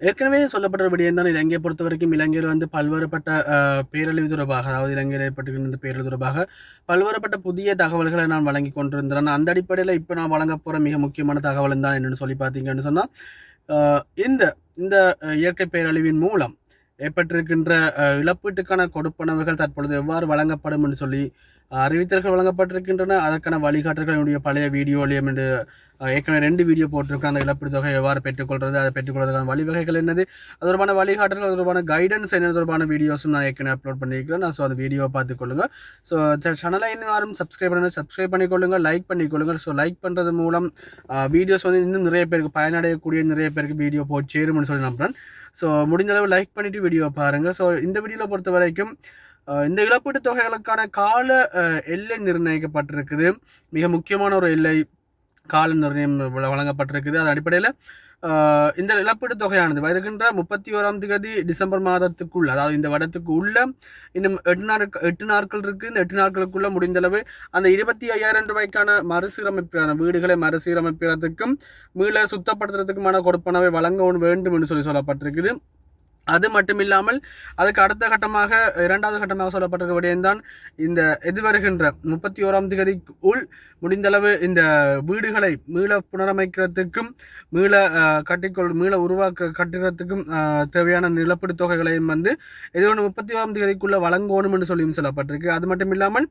ஏற்கனவே சொல்லப்பட்ட விடயம் தான் இலங்கையை பொறுத்த வரைக்கும் இலங்கையில் வந்து பல்வேறுபட்ட பேரழிவு தொடர்பாக அதாவது இலங்கையில் ஏற்பட்டுகின்ற பேரழிவு தொடர்பாக பல்வேறுபட்ட புதிய தகவல்களை நான் வழங்கி கொண்டிருந்தேன். அந்த அடிப்படையில் இப்போ நான் வழங்க போகிற மிக முக்கியமான தகவல் தான் என்னென்னு சொல்லி பார்த்தீங்கன்னு சொன்னால் இந்த இந்த இயற்கை பேரழிவின் மூலம் ஏற்பட்டிருக்கின்ற இழப்பீட்டுக்கான கொடுப்பனவுகள் தற்பொழுது எவ்வாறு வழங்கப்படும் என்று சொல்லி அறிவித்தல்கள் வழங்கப்பட்டிருக்கின்றன. அதற்கான வழிகாட்டுகள் என்னுடைய பழைய வீடியோலையும் என்று ஏற்கனவே ரெண்டு வீடியோ போட்டிருக்கேன் அந்த இழப்பீடு தொகை எவ்வாறு பெற்றுக்கொள்வது அதை பெற்றுக்கொள்வதற்கான வழிவகைகள் என்னது அது தொடர்பான வழிகாட்டுகள் அது தொடர்பான கைடன்ஸ் என்ன தொடர்பான வீடியோஸும் நான் ஏற்கனவே அப்லோட் பண்ணியிருக்கிறேன். நான் ஸோ அந்த வீடியோவை பார்த்துக்கொள்ளுங்க ஸோ சேனலை இன்னும் யாரும் சப்ஸ்கிரைப் பண்ண சப்ஸ்கிரைப் பண்ணிக்கொள்ளுங்க லைக் பண்ணிக்கொள்ளுங்க ஸோ லைக் பண்ணுறது மூலம் வீடியோஸ் வந்து இன்னும் நிறைய பேருக்கு பயனடையக்கூடிய நிறைய பேருக்கு வீடியோ போய் சேரும்னு சொல்லி நம்புகிறேன். ஸோ முடிஞ்ச அளவு லைக் பண்ணிவிட்டு வீடியோ பாருங்கள். ஸோ இந்த வீடியோவில் பொறுத்த வரைக்கும் இந்த இழப்பீட்டு தொகைகளுக்கான கால எல்லை நிர்ணயிக்கப்பட்டிருக்குது. மிக முக்கியமான ஒரு எல்லை கால நிர்ணயம் வழங்கப்பட்டிருக்குது. அது அடிப்படையில் இந்த இழப்பீடு தொகையானது வருகின்ற முப்பத்தி ஓராம் தேதி டிசம்பர் மாதத்துக்குள் அதாவது இந்த வருடத்துக்கு உள்ள இன்னும் எட்டு நாட்கள் எட்டு நாட்கள் இருக்கு. இந்த எட்டு நாட்களுக்குள்ள முடிந்தளவு அந்த இருபத்தி ஐயாயிரம் ரூபாய்க்கான மறுசீரமைப்பான வீடுகளை மறுசீரமைப்பதற்கும் மீள சுத்தப்படுத்துறதுக்குமான கொடுப்பனவை வழங்க வேண்டும் என்று சொல்லி சொல்லப்பட்டிருக்குது. அது மட்டும் இல்லாமல் அதுக்கு அடுத்த கட்டமாக இரண்டாவது கட்டமாக சொல்லப்பட்டிருக்க விடயம்தான் இந்த எதிர்வருகின்ற முப்பத்தி ஓராம் தேதி உள் முடிந்தளவு இந்த வீடுகளை மீள புனரமைக்கிறதுக்கும் மீள கட்டிக்கொள் மீள உருவாக்க கட்டுறதுக்கும் தேவையான நிலப்பீடு தொகைகளையும் வந்து இது ஒன்று முப்பத்தி ஓராம் தேதிக்குள்ள வழங்கணும் என்று சொல்லியும் சொல்லப்பட்டிருக்கு. அது மட்டும் இல்லாமல்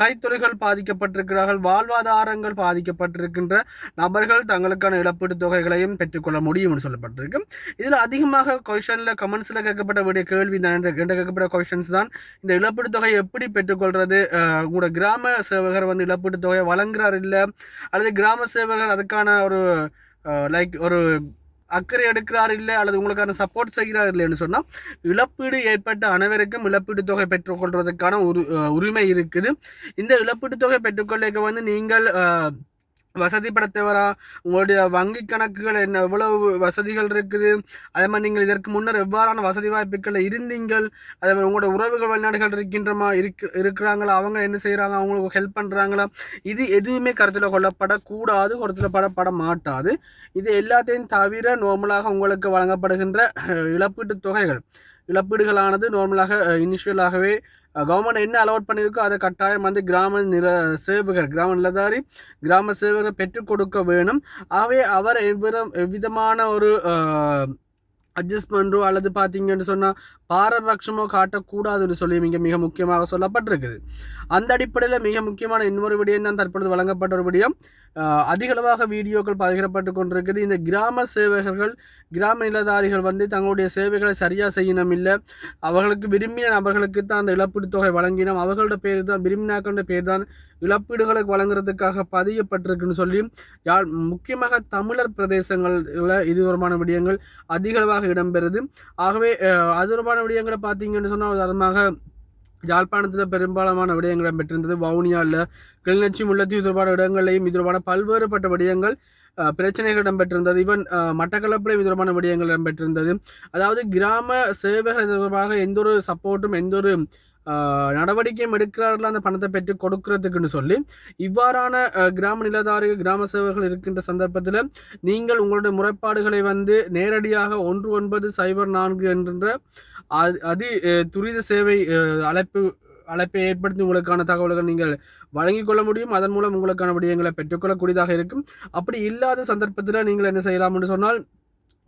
கைத்தொழில்கள் பாதிக்கப்பட்டிருக்கிறார்கள் வாழ்வாதாரங்கள் பாதிக்கப்பட்டிருக்கின்ற நபர்கள் தங்களுக்கான இழப்பீடு தொகைகளையும் பெற்றுக்கொள்ள முடியும் என்று சொல்லப்பட்டிருக்கு. இதில் அதிகமாக கொஷன் கொஷனில் கமெண்ட்ஸில் கேட்கப்பட்ட விட கேள்வி தான். என்ற கேட்கப்பட்ட கொஷின்ஸ் தான். இந்த இழப்பீடு தொகையை எப்படி பெற்றுக்கொள்வது உங்களோட கிராம சேவகர் வந்து இழப்பீட்டு தொகையை வழங்குறார் இல்லை? அல்லது கிராம சேவகர் அதுக்கான ஒரு லைக் ஒரு அக்கறை எடுக்கிறார் இல்லை? அல்லது உங்களுக்கான சப்போர்ட் செய்கிறார் இல்லைன்னு சொன்னால் இழப்பீடு ஏற்பட்ட அனைவருக்கும் இழப்பீடு தொகை பெற்றுக்கொள்வதற்கான உரு உரிமை இருக்குது. இந்த இழப்பீட்டு தொகை பெற்றுக்கொள்ள வந்து நீங்கள் வசதி படைத்தவரா உங்களுடைய வங்கி கணக்குகள் என்ன? எவ்வளவு வசதிகள் இருக்குது? அதே மாதிரி நீங்கள் இதற்கு முன்னர் எவ்வாறான வசதி வாய்ப்புகள் இருந்தீங்கள்? அதே மாதிரி உங்களோட உறவுகள் வெளிநாடுகள் இருக்கின்றமா? இருக்கு இருக்கிறாங்களா? அவங்க என்ன செய்கிறாங்க அவங்களுக்கு ஹெல்ப் பண்ணுறாங்களா இது எதுவுமே கருத்தில் கொள்ளப்படக்கூடாது கருத்தில் படப்பட மாட்டாது. இது எல்லாத்தையும் தவிர நார்மலாக உங்களுக்கு வழங்கப்படுகின்ற இழப்பீட்டு இழப்பீட்டுத் தொகைகள். இழப்பீடுகளானது நார்மலாக இனிஷியலாகவே கவர்மெண்ட் என்ன அலோட் பண்ணியிருக்கோ அதை கட்டாயம் வந்து கிராம நில சேவகர் கிராம நிலதாரி கிராம சேவகர் பெற்றுக் கொடுக்க வேணும். ஆகவே அவர் எவ்விதம் எவ்விதமான ஒரு அட்ஜஸ்ட்மெண்ட்டோ அல்லது பார்த்தீங்கன்னு சொன்னால் பாரபட்சமோ காட்டக்கூடாதுன்னு சொல்லி மிக மிக முக்கியமாக சொல்லப்பட்டிருக்குது. அந்த அடிப்படையில் மிக முக்கியமான இன்னொரு விடயம் தான் தற்பொழுது வழங்கப்பட்ட ஒரு விடயம். அதிகளவாக வீடியோக்கள் பகிரப்பட்டு கொண்டிருக்குது. இந்த கிராம சேவகர்கள் கிராம நிலதாரிகள் வந்து தங்களுடைய சேவைகளை சரியாக செய்யணும் இல்லை. அவர்களுக்கு விரும்பின நபர்களுக்கு தான் அந்த இழப்பீடு தொகை வழங்கினோம். அவர்களோட பேர் தான் விரும்பினாக்களோட பேர் தான் இழப்பீடுகளுக்கு வழங்குறதுக்காக பதியப்பட்டிருக்குன்னு சொல்லி யாழ் முக்கியமாக தமிழர் பிரதேசங்களில் இது தொடர்பான விடயங்கள் அதிகளவாக இடம்பெறுது. ஆகவே அது தொடர்பான விடயங்களை பார்த்தீங்கன்னு சொன்னால் உதாரணமாக யாழ்ப்பாணத்தில் பெரும்பாலான விடயங்கள் பெற்றிருந்தது வவுனியாவில் கிளிநொச்சி முல்லைத்தீவு தொடர்பான இடங்களையும் இது தொடர்பான பல்வேறுபட்ட விடயங்கள் பிரச்சனைகள் இடம்பெற்றிருந்தது. ஈவன் மட்டக்களப்பில் இது தொடர்பான விடயங்கள் இடம்பெற்றிருந்தது. அதாவது கிராம சேவைகள் தொடர்பாக எந்த ஒரு சப்போர்ட்டும் எந்த ஒரு நடவடிக்கையும் எடுக்கிறார்கள் அந்த பணத்தை பெற்று கொடுக்கறதுக்குன்னு சொல்லி இவ்வாறான கிராம நிலதாரிகள் கிராம சேவர்கள் இருக்கின்ற சந்தர்ப்பத்தில் நீங்கள் உங்களுடைய முறைப்பாடுகளை வந்து நேரடியாக ஒன்று ஒன்பது சைபர் நான்கு என்கின்ற அதி- துரித சேவை அழைப்பு அழைப்பை ஏற்படுத்தி உங்களுக்கான தகவல்கள் நீங்கள் வழங்கிக் கொள்ள முடியும். அதன் மூலம் உங்களுக்கான விடயங்களை பெற்றுக்கொள்ளக்கூடியதாக இருக்கும். அப்படி இல்லாத சந்தர்ப்பத்தில் நீங்கள் என்ன செய்யலாம்னு சொன்னால்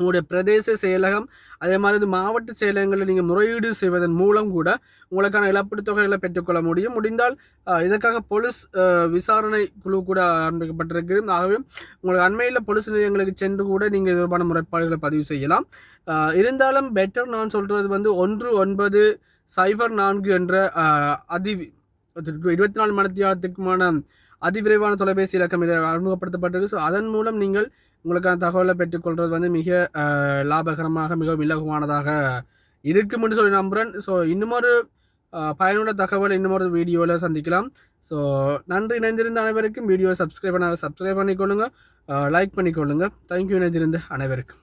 உங்களுடைய பிரதேச செயலகம் அதே மாதிரி இந்த மாவட்ட செயலகங்களில் நீங்கள் முறையீடு செய்வதன் மூலம் கூட உங்களுக்கான இழப்பீடு தொகைகளை பெற்றுக்கொள்ள முடியும். முடிந்தால் இதற்காக போலீஸ் விசாரணை குழு கூட ஆரம்பிக்கப்பட்டிருக்கு. ஆகவே உங்களுக்கு அண்மையில் போலீஸ் நிலையங்களுக்கு சென்று கூட நீங்கள் இது தொடர்பான முறைப்பாடுகளை பதிவு செய்யலாம். இருந்தாலும் பெட்டர் நான் சொல்கிறது வந்து ஒன்று ஒன்பது சைபர் நான்கு என்ற அதி இருபத்தி நாலு மணித்தியாலத்துக்குமான அதிவிரைவான தொலைபேசி இலக்கம் இதை அறிமுகப்படுத்தப்பட்டிருக்கு. ஸோ அதன் மூலம் நீங்கள் உங்களுக்கான தகவலை பெற்றுக்கொள்வது வந்து மிக லாபகரமாக மிகவும் இலகுவானதாக இருக்கும்னு என்று சொல்லி நம்புகிறேன் ஸோ இன்னுமொரு பயனுள்ள தகவல் இன்னுமொரு வீடியோவில் சந்திக்கலாம். ஸோ நன்றி இணைந்திருந்த அனைவருக்கும். வீடியோ சப்ஸ்கிரைப் பண்ண சப்ஸ்கிரைப் பண்ணிக்கொள்ளுங்க. லைக் பண்ணிக்கொள்ளுங்க. தேங்க்யூ இணைந்திருந்த அனைவருக்கும்.